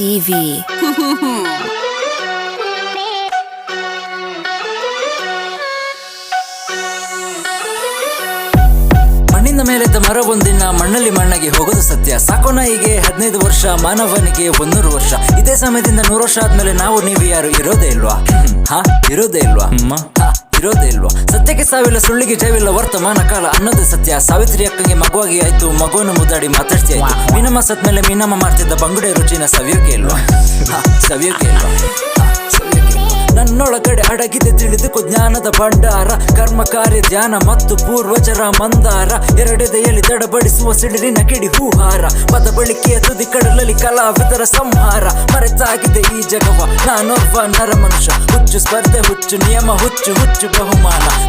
TV. ಮಣ್ಣಿನ ಮೇಲೆದ್ದ ಮರವೊಂದಿನ ಮಣ್ಣಲ್ಲಿ ಮಣ್ಣಾಗಿ ಹೋಗೋದು ಸತ್ಯ. ಸಾಕೋ ನಾಯಿಗೆ ಹದಿನೈದು ವರ್ಷ ಮಾನವನಿಗೆ ಒಂದೂರು ವರ್ಷ. ಇದೇ ಸಮಯದಿಂದ ನೂರು ವರ್ಷ ಆದ್ಮೇಲೆ ನಾವು ನೀವು ಯಾರು ಇರೋದೇ ಇಲ್ವಾ? ಹಾ ಇರೋದೇ ಇಲ್ವಾ? ಹಾ ಇರೋದೇ ಇಲ್ವಾ ಸತ್ಯಕ್ಕೆ ಸಾವಿಲ್ಲ, ಸುಳ್ಳಿಗೆ ಜೈವಿಲ್ಲ ವರ್ತಮಾನ ಕಾಲ. ಅನ್ನೋದೇ ಸತ್ಯ. ಸಾವಿತ್ರಿ ಅಕ್ಕಂಗೆ ಮಗುವಾಗಿ ಆಯ್ತು, ಮಗುವನ್ನು ಮುದ್ದಾಡಿ ಮಾತಾಡ್ತಿ ಆಯ್ತು. ಮೀನಮ್ಮ ಸತ್ಮೇಲೆ ಮೀನಮ್ಮ ಮಾಡ್ತಿದ್ದ ಬಂಗುಡೆ ರುಚಿನ ಸವಿಯೋಕೆ ಇಲ್ವಾ? ಸವಿಯೋಕೆ ಇಲ್ವಾ? ಸವಿಯೋಕೆ ನನ್ನೊಳಗಡೆ ಅಡಗಿದೆ ತಿಳಿದುಕೋ ಜ್ಞಾನದ ಭಂಡಾರ, ಕರ್ಮ ಕಾರ್ಯ ಧ್ಯಾನ ಮತ್ತು ಪೂರ್ವಜರ ಮಂದಾರ. ಎರಡೆದೆಯಲ್ಲಿ ತಡಬಡಿಸುವ ಸಿಡಿಲಿನ ಕಿಡಿ ಹೂಹಾರ. ಪದ ಬಳಿಕೆಯ ತುದಿ ಕಡಲಲ್ಲಿ ಕಲಾವಿದರ ಸಂಹಾರ. ಮರೆತಾಗಿದೆ ಈ ಜಗವ ನಾನೊಬ್ಬ ನರ ಮನುಷ್ಯ ಹುಚ್ಚು ಸ್ಪರ್ಧೆ ಹುಚ್ಚು ನಿಯಮ ಹುಚ್ಚು ಹುಚ್ಚು ಬಹುಮಾನ.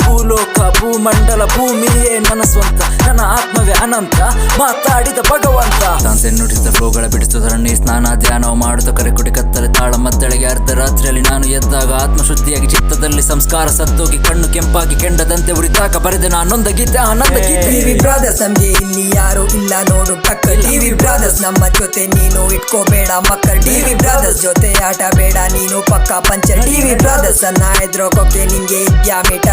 ಅನಂತ ಮಾತಾಡಿದ ಭಗವಂತ. ತಾನ್ಸೆ ನುಡಿಸಿದ ಫ್ಲೋಗಳ ಬಿಡಿಸುವುದರನ್ನೇ ನೀ ಸ್ನಾನ ಧ್ಯಾನ ಮಾಡುತ್ತ ಕರೆ ಕುಡಿ ಕತ್ತಲೆ ತಾಳ ಮದ್ದಳೆಗೆ ಅರ್ಧರಾತ್ರಿಯಲ್ಲಿ ನಾನು ಎದ್ದಾಗ ಆತ್ಮಶುದ್ಧಿಯಾಗಿ ಚಿತ್ತದಲ್ಲಿ ಸಂಸ್ಕಾರ ಸತ್ತೋಗಿ ಕಣ್ಣು ಕೆಂಪಾಗಿ ಕೆಂಡದಂತೆ ಉರಿದಾಗ ಬರೆದ ನಾನೊಂದ ಗೀತೆ ಆನಂದ ಗೀತೆ. ಟಿವಿ ಬ್ರಾದರ್ಸ್ ನಮ್ಗೆ ಇಲ್ಲಿ ಯಾರು ಇಲ್ಲ ನೋಡು ಟಕ್ಕ ಟಿವಿ ಬ್ರಾದರ್ಸ್ ನಮ್ಮ ಜೊತೆ ನೀನು ಇಟ್ಕೋಬೇಡ ಮಕ್ಕಳ. ಟಿವಿ ಬ್ರಾದರ್ಸ್ ಜೊತೆ ಆಟ ಬೇಡ ನೀನು ಪಕ್ಕ ಪಂಚರ್. ಟಿವಿ ಬ್ರಾದರ್ಸ್ ಅನ್ನ ಎದ್ರೋಕೋಕೆ ನಿಂಗೆ ಇದ್ಯಾ ಮೇಟ?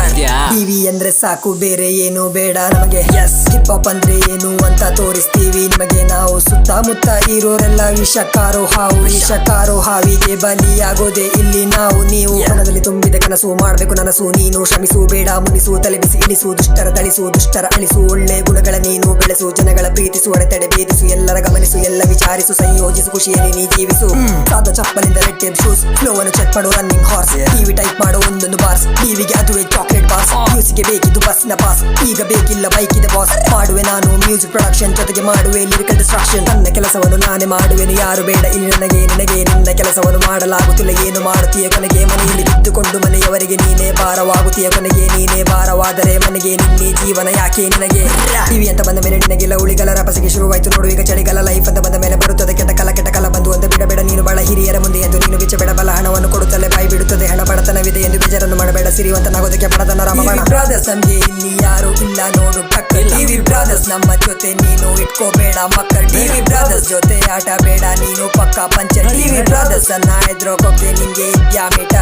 ಟಿವಿ ಅಂದ್ರೆ ಸಾಕು ಬೇರೆ ಏನು ಬೇಡ ನಮಗೆ. ಎಸ್ ಹಿಪ್ ಅಂದ್ರೆ ಏನು ಅಂತ ತೋರಿಸ್ತೀವಿ? ನಿಮಗೆ ನಾವು ಸುತ್ತಮುತ್ತ ಇರೋರೆಲ್ಲ ವಿಷಕಾರೋ ಹಾವು. ವಿಷಕಾರೋ ಹಾವಿಗೆ ಬಲಿಯಾಗೋದೆ ಇಲ್ಲಿ ನಾವು. ನೀವು ಮನದಲ್ಲಿ ತುಂಬಿದ ಕನಸು ಮಾಡಬೇಕು ನನಸು. ನೀನು ಶ್ರಮಿಸು ಬೇಡ ಮುನಿಸು ತಲೆ ಬಿಸಿ ಇಳಿಸು ದುಷ್ಟರ ತಳಿಸು ದುಷ್ಟರ ಅಳಿಸು. ಒಳ್ಳೆ ಗುಣಗಳ ನೀನು ಬೆಳೆಸು ಜನಗಳ ಪ್ರೀತಿಸು ಅಡೆತಡೆ ಭೇದಿಸು ಎಲ್ಲರ ಗಮನಿಸು ಎಲ್ಲ ವಿಚಾರಿಸು ಸಂಯೋಜಿಸು ಖುಷಿಯಲ್ಲಿ ನೀ ಜೀವಿಸು. ಸಾದ ಚಪ್ಪಲಿಂದ ರೆಡ್ ಶೂಸ್. ಫ್ಲೋ ಅನ್ನು ಚೆಕ್ ಮಾಡು ರನ್ನಿಂಗ್ ಹಾರ್ಸ್ ಟಿವಿ ಟೈಪ್ ಮಾಡು ಒಂದೊಂದು ಬಾರ್ಸ್. ಟಿವಿಗೆ ಅದುವೇ ಚಾಕ್ಲೇಟ್ ಬಾರ್ಸ್. ಮ್ಯೂಸಿಕ್ಗೆ ಬೇಕಿದ್ದು ಬಸ್ನ ಪಾಸ್ ಈಗ ಬೇಕಿಲ್ಲ ಬೈಕ್ ಇದೆ ಬಾಸ್ ಮಾಡುವೆ ನಾನು ಮ್ಯೂಸಿಕ್ ಪ್ರೊಡಕ್ಷನ್ ಜೊತೆಗೆ ಮಾಡುವೆ ಲಿರಿಕಲ್ ಡಿಸ್ಟ್ರಾಕ್ಷನ್ ನನ್ನ ಕೆಲಸವನ್ನು ನಾನೇ ಮಾಡುವೆನು, ಯಾರು ಬೇಡ, ಇಲ್ಲಿ ನನಗೆ, ನಿನಗೆ, ನಿನ್ನ ಕೆಲಸವನ್ನು ಮಾಡಲಾಗುತ್ತಿಲ್ಲ. ಏನು ಮಾಡುತ್ತೀಯ ಕೊನೆಗೆ? ಮನೆಯಲ್ಲಿ ಬಿದ್ದುಕೊಂಡು ಮನೆಯವರಿಗೆ ನೀನೇ ಭಾರವಾಗುತ್ತೀಯ ಕೊನೆಗೆ? ನೀನೇ ಭಾರವಾದರೆ ಮನೆಗೆ ನಿನ್ನೆ ಜೀವನ ಯಾಕೆ ನಿನಗೆ? ಟಿವಿ ಅಂತ ಬಂದ ಮೇಲೆ ನಿನಗೆಲ್ಲ ಉಳಿಗಲ ರಪಸಿಗೆ ಶುರುವಾಯಿತು. ನೋಡು, ಈಗ ಚಳಿಗಾಲ ಲೈಫ್ ಅಂತ ಬಂದ ಮೇಲೆ ಬರುತ್ತದೆ. ಸಿರಿವಂತನಾಗೋದಕ್ಕೆ ಬಡತನ ರಾಮಬಾಣ ಬ್ರಾದರ್ಸ್ ನಮ್ಗೆ ಇಲ್ಲಿ ಯಾರು ಇಲ್ಲ ನೋಡು ಟಿವಿ ಬ್ರಾದರ್ಸ್ ನಮ್ಮ ಜೊತೆ ನೀನು ಇಟ್ಕೋಬೇಡ ಮಕ್ಕಳ. ಟಿವಿ ಬ್ರಾದರ್ಸ್ ಜೊತೆ ಆಟ ಬೇಡ ನೀನು ಪಕ್ಕ ಪಂಚ ಟಿವಿ ಬ್ರಾದರ್ಸ್ ಅನ್ನ ಎದ್ರೋಕೋಕೆ ನಿಂಗೆ ಇದ್ಯಾ ಮಿಟ?